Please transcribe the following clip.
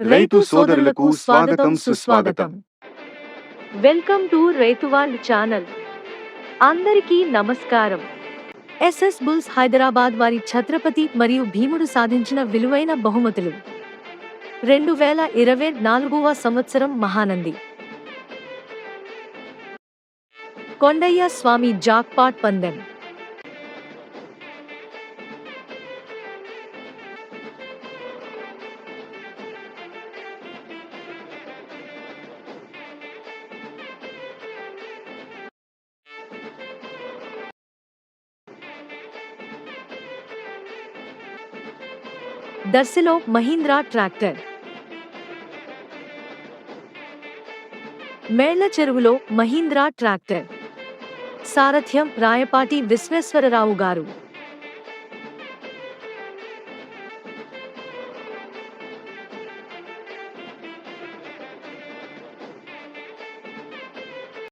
రైతు సోదరులకు స్వాగతం సుస్వాగతం. వెల్కమ్ టు రైతు వాళ్ళు ఛానల్. అందరికీ నమస్కారం. ఎస్ఎస్ బుల్స్ హైదరాబాద్ వారి ఛత్రపతి మరియు భీముడు సాధించిన విలువైన బహుమతులు. రెండు వేల ఇరవై నాలుగవ సంవత్సరం మహానంది. కొండయ్య స్వామి జాక్పాట్ పందెం. దర్శిలో మహీంద్రా ట్రాక్టర్. మేళ్ళ చెరువులో మహీంద్రా ట్రాక్టర్. సారథ్యం రాయపాటి విశ్వేశ్వరరావు గారు.